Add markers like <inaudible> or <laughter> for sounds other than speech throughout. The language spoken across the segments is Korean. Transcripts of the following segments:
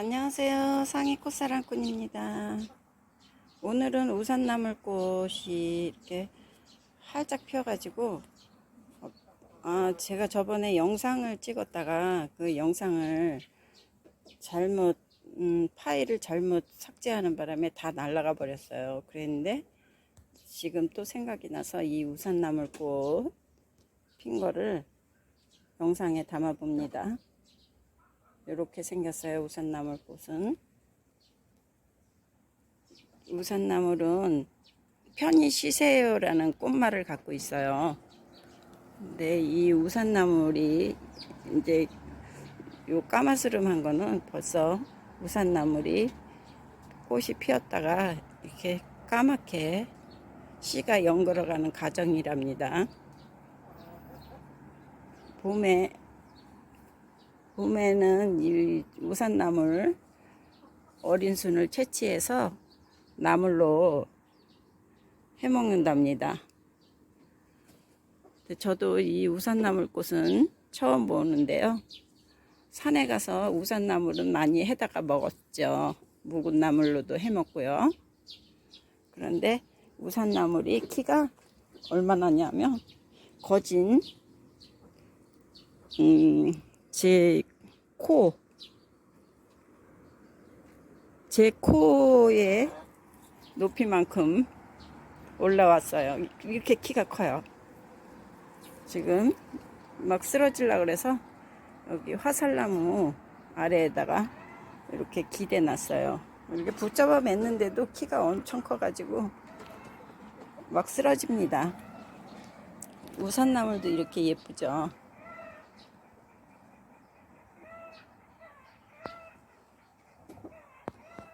안녕하세요. 상해 꽃사랑꾼입니다. 오늘은 우산나물꽃이 이렇게 활짝 피어가지고 어, 아 제가 저번에 영상을 찍었다가 그 영상을 잘못 음, 파일을 잘못 삭제하는 바람에 다 날아가 버렸어요. 그랬는데 지금 또 생각이 나서 이 우산나물꽃 핀 거를 영상에 담아 봅니다. 이렇게 생겼어요. 우산나물 꽃은. 우산나물은 편히 쉬세요 라는 꽃말을 갖고 있어요. 근데 이 우산나물이 이제 요 까마스름한 거는 벌써 우산나물이 꽃이 피었다가 이렇게 까맣게 씨가 연걸어가는 과정이랍니다. 봄에 봄에는 이 우산나물 어린 순을 채취해서 나물로 해 먹는답니다. 근데 저도 이 우산나물 꽃은 처음 보는데요. 산에 가서 우산나물은 많이 해다가 먹었죠. 묵은 나물로도 해 먹고요. 그런데 우산나물이 키가 얼마나냐면 거진 음, 제 코, 제 코의 높이만큼 올라왔어요. 이렇게 키가 커요. 지금 막 쓰러질라 그래서 여기 화살나무 아래에다가 이렇게 기대 놨어요. 이렇게 붙잡아 맸는데도 키가 엄청 커가지고 막 쓰러집니다. 우산나물도 이렇게 예쁘죠.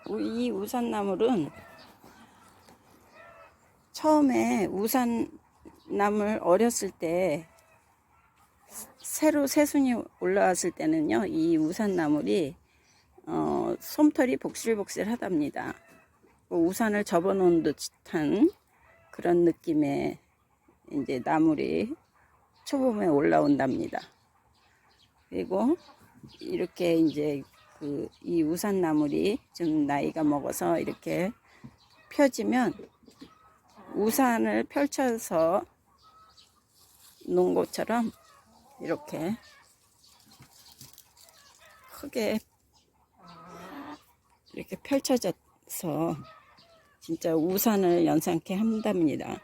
이 우산나물은 처음에 우산나물 어렸을 때 새로 새순이 올라왔을 때는요 이 우산나물이 어, 솜털이 복실복실 하답니다. 뭐 우산을 접어 놓은 듯한 그런 느낌의 이제 나물이 초봄에 올라온답니다. 그리고 이렇게 이제 그 이 우산나물이 좀 나이가 먹어서 이렇게 펴지면 우산을 펼쳐서 놓은 것처럼 이렇게 크게 이렇게 펼쳐져서 진짜 우산을 연상케 한답니다.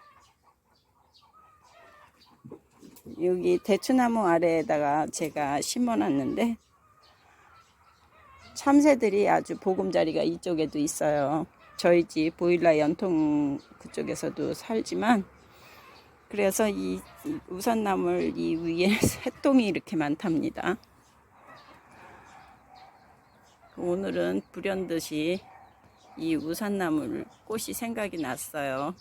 여기 대추나무 아래에다가 제가 심어 놨는데 참새들이 아주 보금자리가 이쪽에도 있어요. 저희 집 보일러 연통 그쪽에서도 살지만 그래서 이 우산나물 이 위에 <laughs> 새똥이 이렇게 많답니다. 오늘은 불현듯이 이 우산나물 꽃이 생각이 났어요.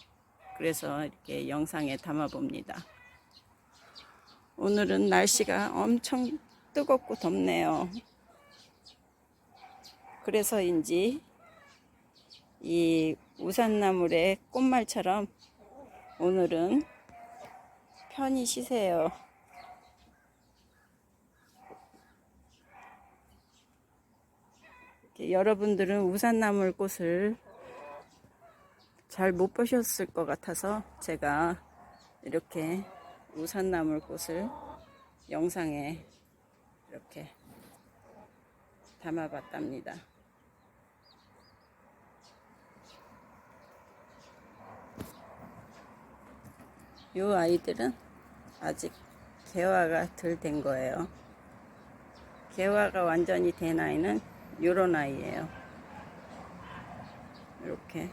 그래서 이렇게 영상에 담아 봅니다. 오늘은 날씨가 엄청 뜨겁고 덥네요. 그래서인지 이 우산나물의 꽃말처럼 오늘은 편히 쉬세요. 여러분들은 우산나물 꽃을 잘 못 보셨을 것 같아서 제가 이렇게 우산나물 꽃을 영상에 이렇게 담아봤답니다. 이 아이들은 아직 개화가 덜 된 거예요. 개화가 완전히 된 아이는 요런 아이예요. 이렇게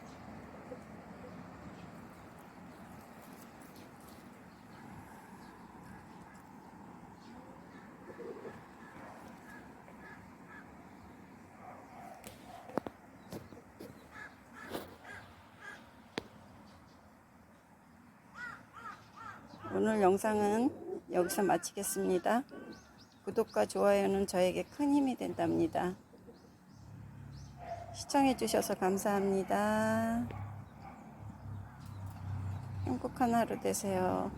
오늘 영상은 여기서 마치겠습니다. 구독과 좋아요는 저에게 큰 힘이 된답니다. 시청해주셔서 감사합니다. 행복한 하루 되세요.